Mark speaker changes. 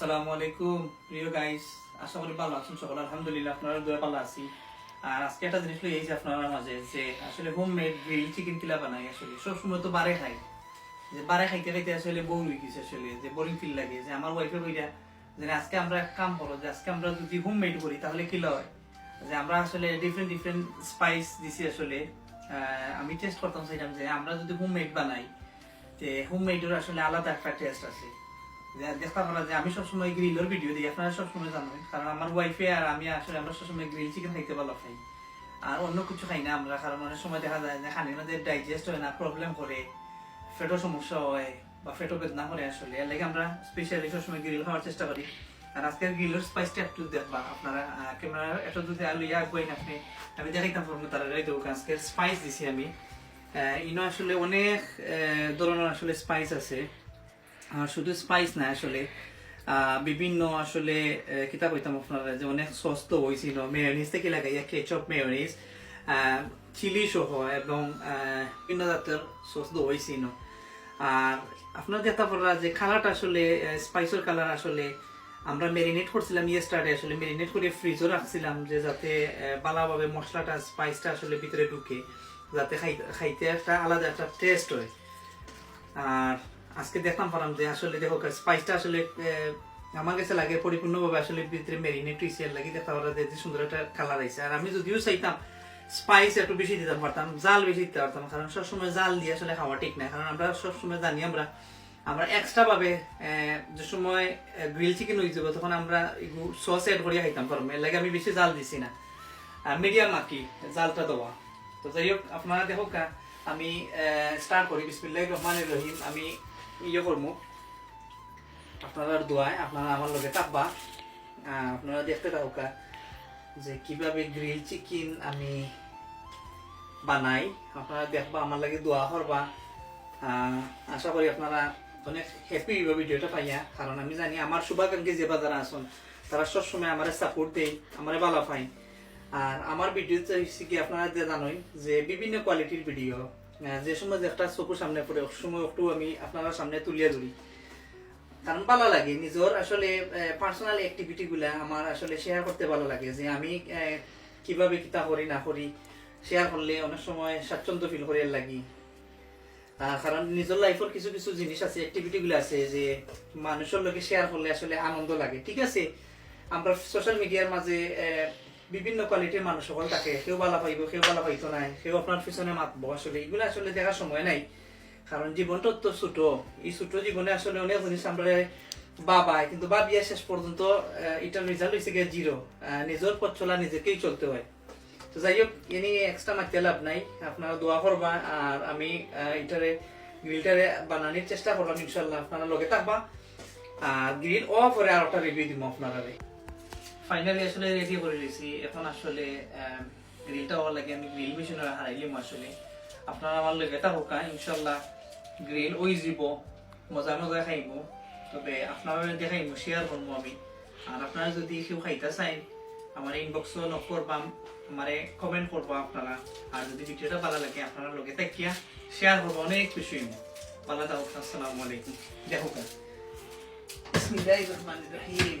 Speaker 1: আসসালামু আলাইকুম। প্রিয় গাইস আশা করি ভালো আছেন সকল। আলহামদুলিল্লাহ আপনারা ভালো আছি। আর আজকে একটা জিনিস লই আইছি আপনার মাঝে যে আসলে গ্রিল চিকেন কিলা বানাই আসলে। সব সময় তো বারে খাই যে বারে খাইতে খাইতে আসলে হয়ে গেছে আসলে, যে বোরিং ফিল লাগে। যে আমার ওয়াইফে কইরা যে আজকে আমরা কাম করো, যে আজকে আমরা যদি হোম মেড করি, তাহলে কি হয় যে আমরা আসলে ডিফারেন্ট ডিফারেন্ট স্পাইস দিছি আসলে। আমি টেস্ট করতাম চাইলাম যে আমরা যদি হোম মেড বানাই, যে হোম মেডের আসলে আলাদা একটা টেস্ট আছে। যে দেখতে যে আমি সবসময় গ্রিলের ভিডিও দিই আপনারা সবসময় জানেন, কারণ আমার ওয়াইফে আর আমি আসলে আমরা সবসময় গ্রিল চিকেন খাইতে ভালো খাই আর অন্য কিছু খাই না আমরা, কারণ অনেক সময় দেখা যায় যে খানির মধ্যে ডাইজেস্ট হয় না প্রবলেম করে, ফেটও সমস্যা হয় বা ফেটও বেদনা করে আসলে। এর লাগে আমরা স্পেশালি সবসময় গ্রিল খাওয়ার চেষ্টা করি। আর আজকের গ্রিলের স্পাইসটা একটু দেখবা, আপনারা ক্যামেরা এটা যদি আলু ইয়া না আপনি, আমি দেখাইতাম পারব তারা দেবো আজকের স্পাইস দিছি আমি। ইনো আসলে অনেক ধরনের আসলে স্পাইস আছে। শুধু স্পাইস না আসলে। বিভিন্ন আসলে আহ, কিতা কইতাম আপনারা যে অনেক সস তো হয়েছিল মেয়নিজ থেকে লাগাইয়া কেচপ মেয়নিজ চিলি সহ এবং বিভিন্ন জাতের সস তো হয়েছিল আর আপনার পারা যে কালারটা আসলে স্পাইসের কালার আসলে আমরা মেরিনেট করছিলাম ইয়ে স্টার্টে আসলে মেরিনেট করে ফ্রিজও রাখছিলাম যে যাতে ভালোভাবে মশলাটা স্পাইসটা আসলে ভিতরে ঢুকে যাতে খাই- খাইতে একটা আলাদা একটা টেস্ট হয়। আর আজকে দেখলাম পারাম যে আসলে দেখো স্পাইসটা আসলে আমার কাছে লাগে পরিপূর্ণভাবে আসলে ভিতরে মেরিনেট এর লাগে দেখতে পারা যে সুন্দর একটা কালার আইছে। আর আমি যদিও চাইতাম স্পাইস একটু বেশি দিতে পারতাম, জাল বেশি দিতে পারতাম, কারণ সবসময় জাল দিয়ে আসলে খাওয়া ঠিক না। কারণ আমরা সবসময় জানি আমরা আমরা এক্সট্রা ভাবে যে সময় গ্রিল চিকেন হয়ে যাবে, তখন আমরা সস এড করিয়া খাইতাম পারব এর লাগে আমি বেশি জাল দিছি না। মিডিয়াম আর কি, জালটা দেওয়া। তো যাই হোক, আপনারা দেখো আমি স্টার্ট করি। বিসমিল্লাহ রহমান রহিম। আমি ইয়ে করব। আপনারা দোয়ায় আপনারা আমার থাকবা। আহ, আপনারা দেখতে থাকো যে কীভাবে গ্রিল চিকেন আমি বানাই। আপনারা দেখবা আমার লাগে দোয়া করবা। আশা করি আপনারা অনেক হ্যাপি হইব ভিডিওটা পাইয়া। কারণ আমি জানি আমার শুভাকাঙ্ক্ষী যে বাজারা আসুন তারা সবসময় আমার সাপোর্ট দেয় আমার ভালো পাই আর আমার ভিডিওতে হচ্ছে কি আপনারা যে জানোই যে বিভিন্ন কোয়ালিটির ভিডিও যে সময় একটা চকুর সামনে পড়ে সময় একটু আমি আপনারা সামনে তুলিয়ে ধরি। কারণ ভালো লাগে, নিজের আসলে পার্সোনাল অ্যাক্টিভিটি গুলা আমার আসলে শেয়ার করতে ভালো লাগে, যে আমি কীভাবে কিতা করি, না করি শেয়ার করলে অনেক সময় স্বাচ্ছন্দ্য ফিল করি লাগি। কারণ নিজের লাইফের কিছু কিছু জিনিস আছে অ্যাক্টিভিটি গুলো আছে, যে মানুষের লোকে শেয়ার করলে আসলে আনন্দ লাগে। ঠিক আছে? আমরা সোশ্যাল মিডিয়ার মাঝে বিভিন্ন কোয়ালিটির মানুষ সকল থাকে কেউ ভালো পাইব কেউ ভালো পাইতো নাই কেউ আপনার পিছনে মাতবো আসলে এগুলো আসলে দেখার সময় নাই। কারণ জীবনটা তো ছোট, এই ছোট জীবনে আসলে অনেক জিনিস আমরা বাবাই, কিন্তু বাবিয়া শেষ পর্যন্ত এটার রেজাল্ট হয়েছে গিয়ে জিরো নিজের পথ চলা নিজেকেই চলতে হয়। তো যাই হোক, এনে এক্সট্রা মারতে লাভ নাই আপনারা দোয়া করবা আর আমি এটারে গ্রিলটারে বানানোর চেষ্টা করলাম ইনশাল্লাহ আপনারা লগে থাকবা আর গ্রিল অফ করে আর একটা রিভিউ দিব আপনারা ফাইনালি আসলে রেডি করে দিয়েছি এখন আসলে গ্রিলটা হওয়ার লাগে আমি গ্রিল মেশিনে হারাইলিম আসলে। আপনারা আমার লগে থাকুক ইনশাল্লাহ গ্রিল ওই যাব মজা মজা খাইব তবে আপনারা দেখাইব শেয়ার করব আমি। আর আপনারা যদি কেউ খাইতে চাই আমার ইনবক্সও নক করবাম, আমারে কমেন্ট করব আপনারা। আর যদি ভিডিওটা ভালো লাগে, আপনারা লগে থাকিয়া শেয়ার করব, অনেক খুশি হইব ভালো থাকুক, আসসালামু আলাইকুম। দেখুক বিসমিল্লাহির রহমানির রহিম।